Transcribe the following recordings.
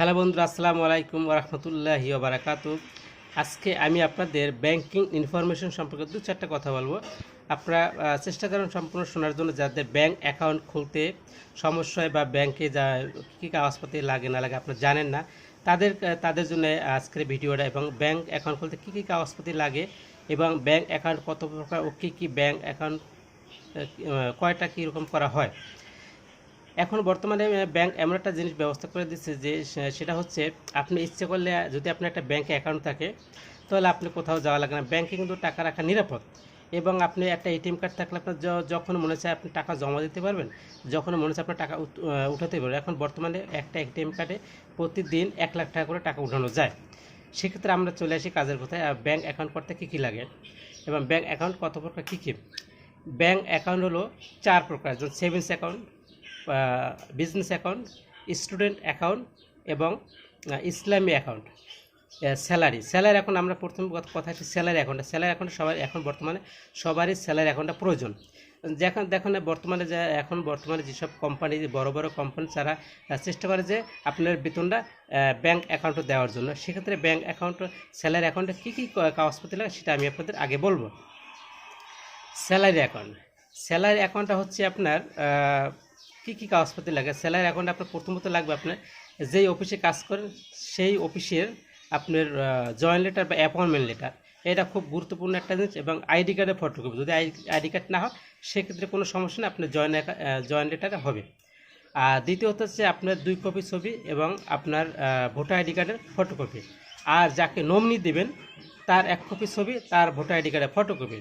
Hello বন্ধুরা, আসসালামু আলাইকুম রহমতুল্লাহি বারাকাত আজকে আমি আপনাদের ব্যাংকিং ইনফরমেশন সম্পর্কে দু চারটা কথা বলব। আপনারা চেষ্টা করেন সম্পূর্ণ শোনার জন্য যাদের ব্যাংক অ্যাকাউন্ট খুলতে সমস্যা বা ব্যাংকে যা কী কাগজপাতি লাগে না লাগে আপনারা জানেন না। তাদের তাদের জন্য আজকের ভিডিওটা এবং ব্যাংক অ্যাকাউন্ট খুলতে কী কী কাগজপাতি লাগে এবং ব্যাংক অ্যাকাউন্ট কত প্রকার ও কী কী ব্যাংক অ্যাকাউন্ট কয়টা কীরকম করা হয়। এখন বর্তমানে ব্যাংক এমন একটা জিনিস ব্যবস্থা করে দিচ্ছে যে সেটা হচ্ছে আপনি ইচ্ছে করলে, যদি আপনার একটা ব্যাংকে অ্যাকাউন্ট থাকে, তাহলে আপনি কোথাও যাওয়া লাগে না। ব্যাংকে কিন্তু টাকা রাখা নিরাপদ। এবং আপনি একটা এটিএম কার্ড থাকলে আপনার যখন মনে চায় আপনি টাকা জমা দিতে পারবেন, যখন মনে চায় আপনার টাকা উঠাতে পারবেন। এখন বর্তমানে একটা এটিএম কার্ডে প্রতিদিন এক লাখ টাকা করে টাকা উঠানো যায়। সেক্ষেত্রে আমরা চলে আসি কাজের কোথায় ব্যাংক অ্যাকাউন্ট করতে কী কী লাগে? এবং ব্যাংক অ্যাকাউন্ট কত প্রকার কী কী? ব্যাংক অ্যাকাউন্ট হলো চার প্রকার, যেমন savings account business account student account এবং ইসলামী অ্যাকাউন্ট স্যালারি স্যালারি এখন আমরা প্রথম কথা- হচ্ছে স্যালারি অ্যাকাউন্ট স্যালারি অ্যাকাউন্ট সবাই এখন বর্তমানে সবারই স্যালারি অ্যাকাউন্টটা প্রয়োজন। যখন দেখুন বর্তমানে যে, এখন বর্তমানে যেসব কোম্পানি বড় বড় কোম্পানি তারা চেষ্টা করে যে আপনার বেতনটা ব্যাঙ্ক অ্যাকাউন্টে দেওয়ার জন্য। সেক্ষেত্রে ব্যাঙ্ক অ্যাকাউন্ট স্যালারি অ্যাকাউন্টে কী কী কাগজপত্র লাগে সেটা আমি আপনাদের আগে বলব। স্যালারি অ্যাকাউন্ট স্যালারি অ্যাকাউন্টটা হচ্ছে আপনার কী কী কাগজপত্র লাগে? স্যালারি অ্যাকাউন্ট আপনার প্রথমত লাগবে আপনার যেই অফিসে কাজ করেন, সেই অফিসের আপনার জয়েন্ট লেটার বা অ্যাপয়েন্টমেন্ট লেটার এটা খুব গুরুত্বপূর্ণ একটা জিনিস এবং আইডি কার্ডের ফটোকপি যদি আইডি কার্ড না হয়, সেক্ষেত্রে কোনো সমস্যা নেই, আপনার জয়েন্ট জয়েন্ট লেটারে হবে। আর দ্বিতীয়ত হচ্ছে আপনার দুই কপি ছবি এবং আপনার ভোটার আইডি কার্ডের ফটোকপি আর যাকে নমিনি দেবেন, তার এক কপি ছবি, তার ভোটার আইডি কার্ডের ফটোকপি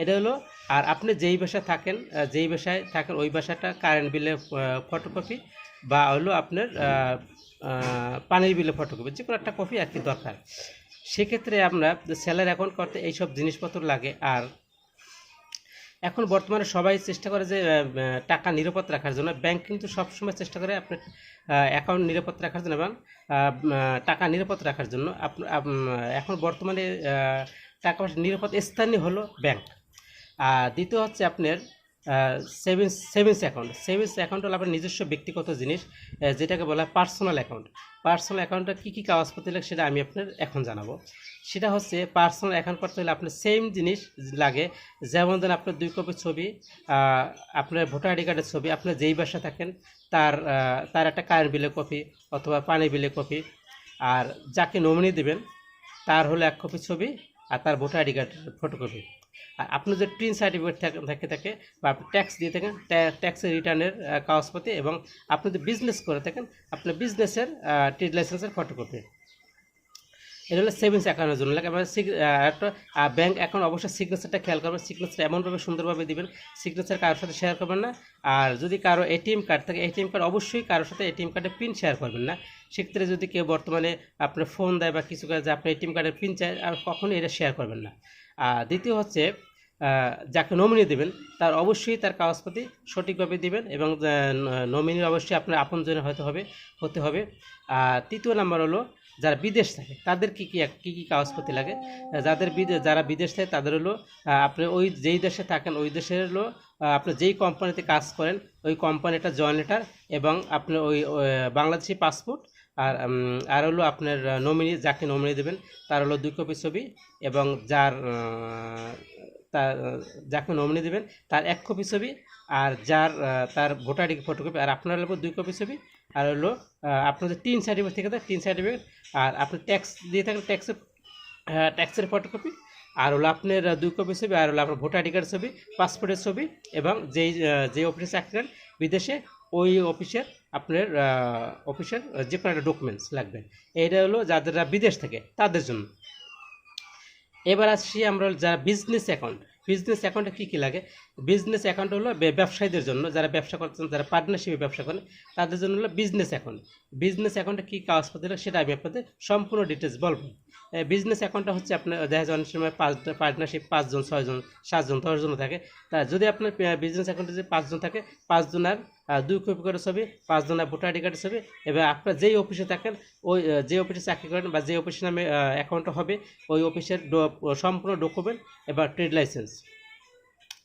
এটা হলো আর আপনি যেই বাসায় থাকেন যেই বাসায় থাকেন, ওই বাসাটা কারেন্ট বিলের ফটোকপি বা হলো আপনার পানির বিলের ফটোকপি যে কোনো একটা কপি আর কি দরকার। সেক্ষেত্রে আমরা স্যালারি অ্যাকাউন্ট করতে এইসব জিনিসপত্র লাগে। আর এখন বর্তমানে সবাই চেষ্টা করে যে টাকা নিরাপদ রাখার জন্য। ব্যাংক কিন্তু সবসময় চেষ্টা করে আপনার অ্যাকাউন্ট নিরাপদ রাখার জন্য এবং টাকা নিরাপদ রাখার জন্য। এখন বর্তমানে টাকা পয়সা নিরাপদ স্থানীয় হলো ব্যাংক আর দ্বিতীয় হচ্ছে আপনার savings savings account savings account হলো আপনার নিজস্ব ব্যক্তিগত জিনিস যেটাকে বলা হয় পার্সোনাল অ্যাকাউন্ট পার্সোনাল অ্যাকাউন্টটা কী কী কাগজপত্র লাগে সেটা আমি আপনার এখন জানাব। সেটা হচ্ছে পার্সোনাল অ্যাকাউন্ট করতে হলে আপনার সেম জিনিস লাগে, যেমন ধরেন আপনার দুই কপি ছবি আপনার ভোটার আইডি কার্ডের ছবি আপনার যেই বাসা থাকেন, তার তার একটা কারেন্ট বিলের কপি অথবা পানি বিলের কপি আর যাকে নমিনি দেবেন, তার হলো এক কপি ছবি আর তার ভোটার আইডি কার্ডের ফটোকপি আর আপনার যে প্রিন্ট সার্টিফিকেট থাকে থাকে বা আপনি ট্যাক্স দিয়ে থাকেন ট্যাক্সের রিটার্নের কাগজপত্র এবং আপনি যদি বিজনেস করে থাকেন, আপনার বিজনেসের ট্রেড লাইসেন্সের ফটোকপি এটা হলো সেভিংস অ্যাকাউন্টের জন্য। লাগে আহ, একটা ব্যাঙ্ক অ্যাকাউন্ট অবশ্যই সিগনেচারটা খেয়াল করবেন। সিগনেচার এমনভাবে সুন্দরভাবে দিবেন সিগনেচার কারোর সাথে শেয়ার করবেন না। আর যদি কারও এটিএম কার্ড থাকে এটিএম কার্ড অবশ্যই কারোর সাথে এটিএম কার্ডের পিন শেয়ার করবেন না। সেক্ষেত্রে যদি কেউ বর্তমানে আপনার ফোন দেয় বা কিছু যে আপনার এটিএম কার্ডের পিন চায় আর কখনোই এটা শেয়ার করবেন না। আর দ্বিতীয় হচ্ছে যাকে নমিনি দেবেন তার অবশ্যই তার কাগজপাতি সঠিকভাবে দিবেন এবং নমিনি অবশ্যই আপনার আপনজনের হয়তো হবে হতে হবে। আর তৃতীয় নাম্বার হলো যারা বিদেশ থাকে, তাদের কী কী কী কী কাগজপাতি লাগে? যাদের বিদেশ যারা বিদেশ থাকে, তাদের হলো আপনি ওই যেই দেশে থাকেন, ওই দেশের হলো আপনি যেই কোম্পানিতে কাজ করেন, ওই কোম্পানিটা জয়েন লেটার এবং আপনি ওই বাংলাদেশি পাসপোর্ট আর আর হলো আপনার নমিনি যাকে নমিনি দেবেন, তার হলো দুই কপি ছবি এবং যার তার, যাকে নমিনি দেবেন, তার এক কপি ছবি আর যার তার ভোটার ফটোকপি আর আপনার হলো দুই কপি ছবি আর হলো যে তিন সার্টিফিকেট থেকে থাকে, তিন সার্টিফিকেট আর আপনি ট্যাক্স দিয়ে থাকেন ট্যাক্সের ট্যাক্সের ফটোকপি আর হলো আপনার দুই কপি ছবি, আর হলো আপনার ভোটার আইডি কার্ড ছবি পাসপোর্টের ছবি, এবং যেই যে অফিসে চাকরি করেন, বিদেশে ওই অফিসের আপনার অফিসের যে কোনো একটা ডকুমেন্টস লাগবে। এইটা হলো যাদের বিদেশ থেকে, তাদের জন্য। এবার আসছি আমরা যারা বিজনেস অ্যাকাউন্ট বিজনেস অ্যাকাউন্টে কী কী লাগে? বিজনেস অ্যাকাউন্ট হলো ব্যবসায়ীদের জন্য, যারা ব্যবসা করছেন যারা পার্টনারশিপে ব্যবসা করেন, তাদের জন্য হলো বিজনেস অ্যাকাউন্ট বিজনেস অ্যাকাউন্টে কী কাগজপত্র সেটা আমি আপনাদের সম্পূর্ণ ডিটেলস বলব। বিজনেস অ্যাকাউন্টটা হচ্ছে আপনার, দেখা যায় অনেক সময় পাঁচ পার্টনারশিপ পাঁচজন, ছয়জন, সাতজন, দশজন থাকে। তা যদি আপনার বিজনেস অ্যাকাউন্টে যদি পাঁচজন থাকে পাঁচজনের দুই কপি করে ছবি, পাঁচজন আর ভোটার আইডি কার্ডের ছবি, এবার আপনার যেই অফিসে থাকেন, ওই যে অফিসে চাকরি করেন বা যে অফিসের নামে অ্যাকাউন্টটা হবে, ওই অফিসের সম্পূর্ণ ডকুমেন্ট এবার ট্রেড লাইসেন্স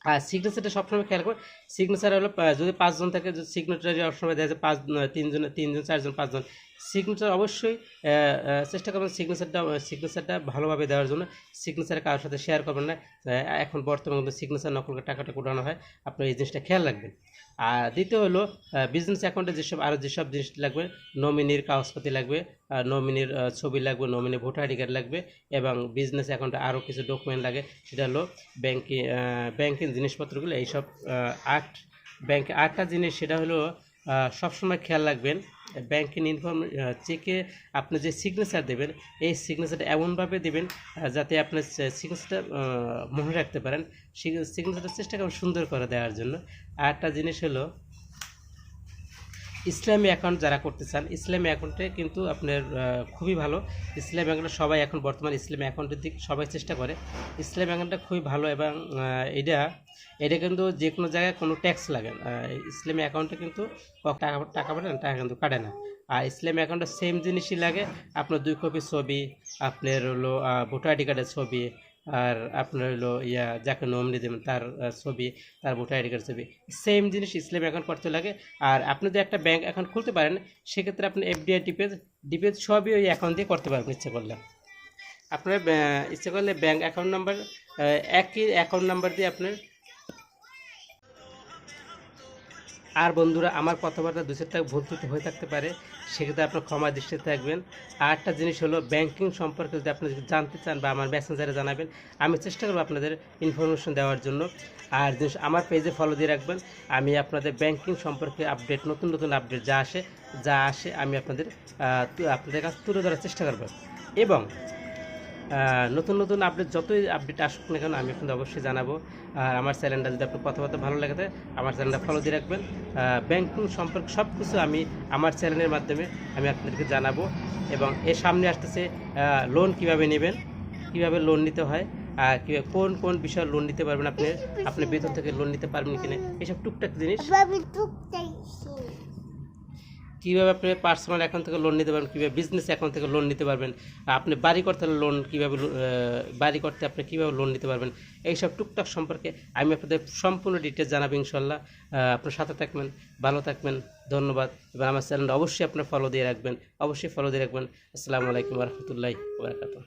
আর সিগনেচারটা সবসময় খেয়াল করুন সিগনেচার হলো যদি পাঁচজন থাকে, যদি সিগনেচার সবসময় দেখা যায় পাঁচ তিনজন তিনজন, চারজন, পাঁচজন সিগনেচার অবশ্যই চেষ্টা করবেন সিগনেচারটা সিগনেচারটা ভালোভাবে দেওয়ার জন্য সিগনেচার কারোর সাথে শেয়ার করবেন না। এখন বর্তমানে কিন্তু সিগনেচার নকল করে টাকাটা উঠানো হয় আপনার এই জিনিসটা খেয়াল রাখবেন। আর দ্বিতীয় হলো বিজনেস অ্যাকাউন্টে যেসব আরও যেসব জিনিস লাগবে নমিনির কাগজপাতি লাগবে নমিনির ছবি লাগবে নমিনি ভোটার আইডি কার্ড লাগবে এবং বিজনেস অ্যাকাউন্টে আরও কিছু ডকুমেন্ট লাগে সেটা হলো ব্যাংকিং ব্যাংকিং জিনিসপত্রগুলো এইসব আহ, আট ব্যাংকে আটটা জিনিস সেটা হলো সবসময় খেয়াল রাখবেন ব্যাংকিং ইনফর্ম চেকে আপনি যে সিগনেচার দেবেন, এই সিগনেচারটা এমনভাবে দেবেন যাতে আপনার সিগনেচারটা মনে রাখতে পারেন। সিগনেচারটা চেষ্টা করবেন সুন্দর করে দেওয়ার জন্য। আর একটা জিনিস হলো ইসলামী অ্যাকাউন্ট যারা করতে চান, ইসলামী অ্যাকাউন্টে কিন্তু আপনার খুবই ভালো। ইসলামী অ্যাকাউন্টে সবাই এখন বর্তমান ইসলামী অ্যাকাউন্টের দিক সবাই চেষ্টা করে। ইসলামী অ্যাকাউন্টটা খুবই ভালো এবং এটা এটা কিন্তু যে কোনো জায়গায় কোনো ট্যাক্স লাগে না। ইসলামী অ্যাকাউন্টে কিন্তু টাকা টাকা পাঠান টাকা কিন্তু কাটে না। আর ইসলামী অ্যাকাউন্টে সেম জিনিসই লাগে, আপনার দুই কপি ছবি, আপনার হলো ভোটার আইডি কার্ডের ছবি আর আপনার হলো ইয়া যাকে নমরি দেবেন, তার ছবি, তার ভোটার আইডি কার্ড ছবি। সেম জিনিস ইসলাম অ্যাকাউন্ট করতে লাগে। আর আপনি যদি একটা ব্যাঙ্ক অ্যাকাউন্ট খুলতে পারেন, সেক্ষেত্রে আপনি এফডিআই ডিপেজ ডিপেজ সবই ওই অ্যাকাউন্ট দিয়ে করতে পারবেন ইচ্ছে করলে। আপনার ইচ্ছে করলে ব্যাঙ্ক অ্যাকাউন্ট নাম্বার একই অ্যাকাউন্ট নাম্বার দিয়ে আপনার আর বন্ধুরা, আমার কথাবার্তা দু চারটা ভুল ত্রুটি হয়ে থাকতে পারে, সেক্ষেত্রে আপনার ক্ষমা দৃষ্টিতে থাকবেন। আর একটা জিনিস হলো ব্যাংকিং সম্পর্কে যদি আপনি যদি জানতে চান বা আমার মেসেঞ্জারে জানাবেন, আমি চেষ্টা করব আপনাদের ইনফরমেশন দেওয়ার জন্য। আর জিনিস, আমার পেজে ফলো দিয়ে রাখবেন। আমি আপনাদের ব্যাংকিং সম্পর্কে আপডেট নতুন নতুন আপডেট যা আসে যা আসে, আমি আপনাদের আপনাদের কাছে তুলে ধরার চেষ্টা করব। এবং নতুন নতুন আপডেট যতই আপডেট আসুক না কেন, আমি আপনাদের অবশ্যই জানাব। আর আমার চ্যানেলটা যদি আপনার কথাবার্তা ভালো লাগে আমার চ্যানেলটা ফলো দিয়ে রাখবেন। ব্যাংকিং সম্পর্কে সব কিছু আমি আমার চ্যানেলের মাধ্যমে আমি আপনাদেরকে জানাব। এবং এর সামনে আসতেছে লোন কীভাবে নেবেন, কীভাবে লোন নিতে হয়, আর কীভাবে কোন কোন বিষয়ে লোন নিতে পারবেন আপনি আপনি বেতন থেকে লোন নিতে পারবেন কিনা, এসব টুকটাক জিনিস। কীভাবে আপনি পার্সোনাল অ্যাকাউন্ট থেকে লোন নিতে পারবেন, কীভাবে বিজনেস অ্যাকাউন্ট থেকে লোন নিতে পারবেন আপনি বাড়ি করতে লোন কীভাবে বাড়ি করতে আপনি কীভাবে লোন নিতে পারবেন, এইসব টুকটাক সম্পর্কে আমি আপনাদের সম্পূর্ণ ডিটেলস জানাব ইনশাল্লাহ আপনার সাথে থাকবেন, ভালো থাকবেন, ধন্যবাদ। এবং আমার চ্যানেলটা অবশ্যই আপনার ফলো দিয়ে রাখবেন, অবশ্যই ফলো দিয়ে রাখবেন। আসসালামু আলাইকুম রহমতুল্লাহ বারকাতুহ।